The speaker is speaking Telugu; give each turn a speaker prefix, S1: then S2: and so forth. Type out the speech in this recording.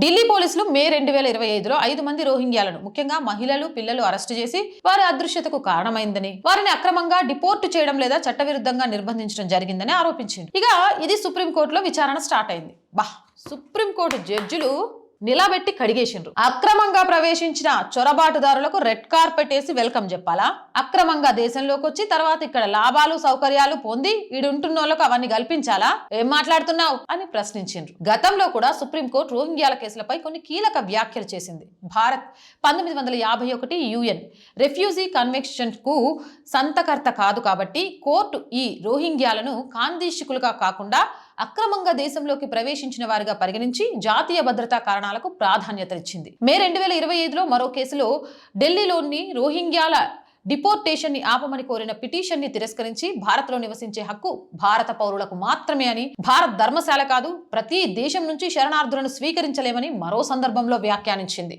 S1: ఢిల్లీ పోలీసులు మే రెండు వేల ఇరవై ఐదులో ఐదు మంది రోహింగ్యాలను ముఖ్యంగా మహిళలు పిల్లలు అరెస్టు చేసి వారి అదృశ్యతకు కారణమైందని వారిని అక్రమంగా డిపోర్ట్ చేయడం లేదా చట్టవిరుద్ధంగా నిర్బంధించడం జరిగిందని ఆరోపించింది. ఇక ఇది సుప్రీంకోర్టులో విచారణ స్టార్ట్ అయింది. బా సుప్రీంకోర్టు జడ్జిలు నిలబెట్టి కడిగేసిండ్రు. అక్రమంగా ప్రవేశించిన చొరబాటుదారులకు రెడ్ కార్పెట్ వేసి వెల్కమ్ చెప్పాలా? అక్రమంగా దేశంలోకి వచ్చి తర్వాత ఇక్కడ లాభాలు సౌకర్యాలు పొంది ఈడుంటున్న వాళ్ళకు అవన్నీ కల్పించాలా? ఏం మాట్లాడుతున్నావు? అని ప్రశ్నించిండ్రు. గతంలో కూడా సుప్రీంకోర్టు రోహింగ్యాల కేసులపై కొన్ని కీలక వ్యాఖ్యలు చేసింది. భారత్ పంతొమ్మిది వందల యాభై ఒకటి యుఎన్ రెఫ్యూజీ కన్వెన్షన్కు సంతకర్త కాదు కాబట్టి కోర్టు ఈ రోహింగ్యాలను కాందీశికులుగా కాకుండా అక్రమంగా దేశంలోకి ప్రవేశించిన వారిగా పరిగణించి జాతీయ భద్రతా కారణాలకు ప్రాధాన్యతనిచ్చింది. మే రెండు వేల ఇరవై ఐదులో మరో కేసులో ఢిల్లీలోని రోహింగ్యాల డిపోర్టేషన్ని ఆపమని కోరిన పిటిషన్ని తిరస్కరించి భారత్లో నివసించే హక్కు భారత పౌరులకు మాత్రమే అని భారత్ ధర్మశాల కాదు ప్రతి దేశం నుంచి శరణార్థులను స్వీకరించలేమని మరో సందర్భంలో వ్యాఖ్యానించింది.